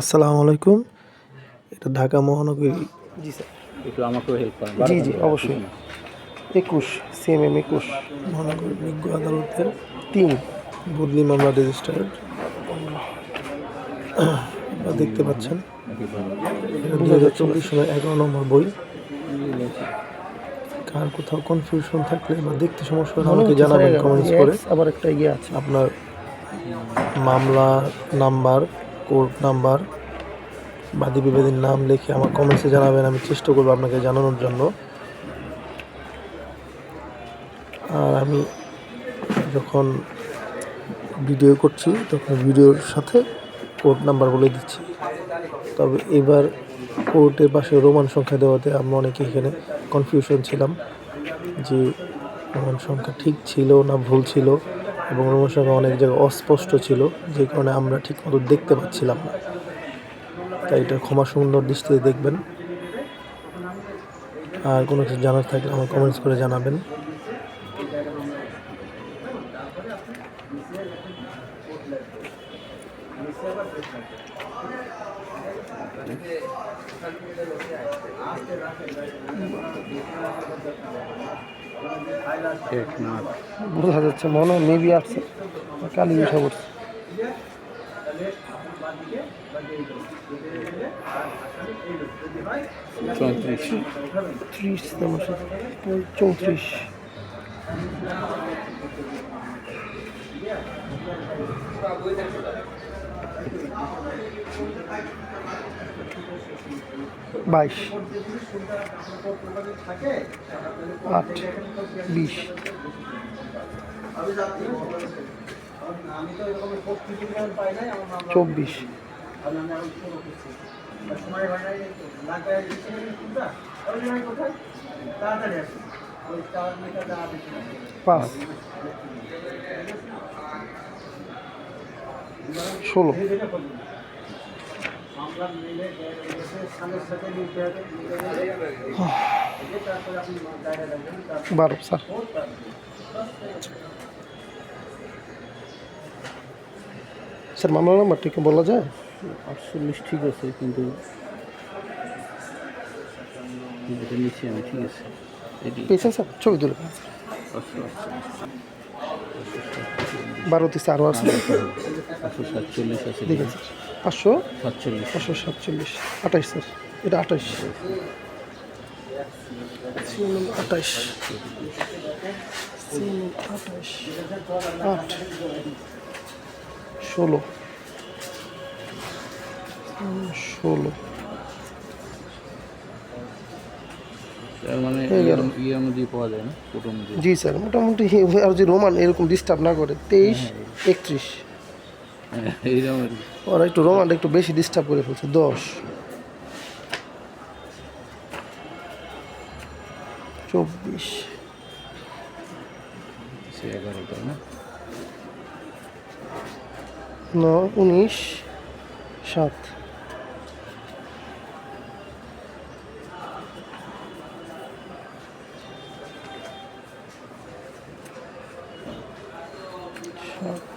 আসসালামু আলাইকুম। এটা ঢাকা মহানগরী। জি স্যার। একটু আমাকেও হেল্প করেন। জি জি অবশ্যই। একুশ সিএমএম একুশ। মহানগর বিজ্ঞ আদালতের তিন। বদলি মামলা রেজিস্টার্ড দেখতে পাচ্ছেন। দু হাজার চব্বিশ সালের এগারো নম্বর বই। কার কোথাও কনফিউশন থাকলে বা দেখতে সমস্যা হলে আমাকে জানাবেন কমেন্টস করে। আবার একটা ইয়ে আছে। আপনার মামলা নাম্বার কোর্ট নাম্বার বাদী বিবাদীর নাম লিখে আমার কমেন্টসে জানাবেন, আমি চেষ্টা করব আপনাকে জানানোর জন্য। আর আমি যখন ভিডিও করছি, তখন ভিডিওর সাথে কোর্ট নাম্বার বলে দিচ্ছি। তবে এবার কোর্টের পাশে রোমান সংখ্যা দেওয়াতে আমরা অনেকে এখানে কনফিউশন ছিলাম যে রোমান সংখ্যা ঠিক ছিল না ভুল ছিল। এবং রোমান সংখ্যা অনেক জায়গায় অস্পষ্ট ছিল, যে কারণে আমরা ঠিক মতো দেখতে পাচ্ছিলাম না। তাই এটা ক্ষমা সুন্দর দৃষ্টিতে দেখবেন। আর কোনো কিছু জানার থাকলে আমার কমেন্টস করে জানাবেন। বোঝা যাচ্ছে মনে হয় মেবি আসছে। কালি উঠে পড়ছে। চৌত্রিশ। ত্রিশ চৌত্রিশ। বাইশ। আট বিশ। চব্বিশ। পাঁচ। ষোলো বারো স্যার স্যার মামলা নাম্বারটা কি বলা যায় আটচল্লিশ ঠিক আছে কিন্তু যেটা নিচ্ছি আমি ঠিক আছে এটি পেয়েছেন স্যার ছবি তুলে পাঁচশো আটচল্লিশ বারো তিরিশ আরও আছে পাঁচশো সাতচল্লিশ আছে স্যার পাঁচশো? সাতচল্লিশ। পাঁচশো সাতচল্লিশ। স্যার। এটা আট। ষোলো। ষোলো। মানে। ইয়ে- ইয়ে পাওয়া যায় না জি স্যার। মোটামুটি আর যে রোমান এরকম ডিস্টার্ব না করে তেইশ একত্রিশ হ্যাঁ, এইরকম আর কি। ওরা একটু রোমানটা একটু বেশি ডিস্টার্ব করে ফেলছে দশ। চব্বিশ। ন উনিশ সাত। সাত।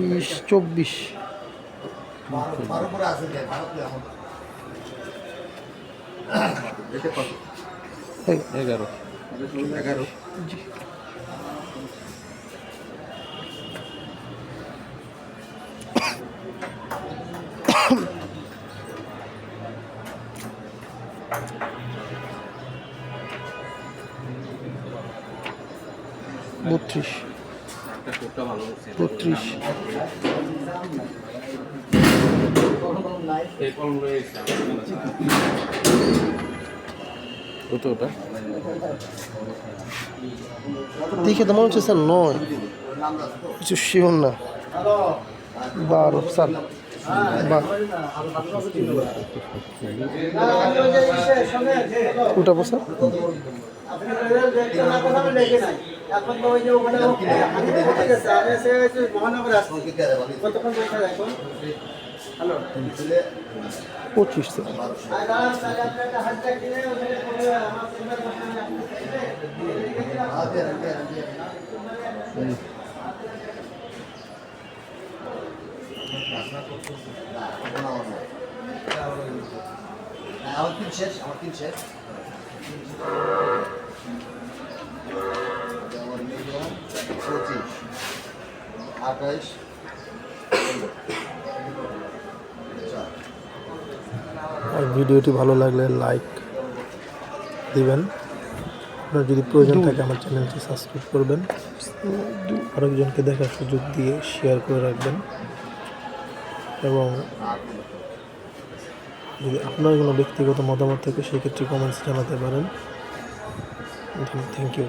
বিশ চব্বিশ। এগারো। এগারো। বত্রিশ। বত্রিশ। কত ওটা? দেখে তো মনে হচ্ছে স্যার নয়। কিছু শিওর না। বারো স্যার। উঠাবো স্যার এখন তো ওই যে ওখানে ঠিক আছে আমি এসে মহানগর আসছি। কতক্ষণ বসে এখন হ্যালো? পঁচিশ আমার তিন শেষ আমার তিন শেষ। পঁচিশ আঠাইশ আর ভিডিওটি ভালো লাগলে লাইক দিবেন। আপনার যদি প্রয়োজন থাকে আমার চ্যানেলটি সাবস্ক্রাইব করবেন। আরেকজনকে দেখার সুযোগ দিয়ে শেয়ার করে রাখবেন। এবং যদি আপনার কোনো ব্যক্তিগত মতামত থাকে সেক্ষেত্রে কমেন্টস জানাতে পারেন। Thank you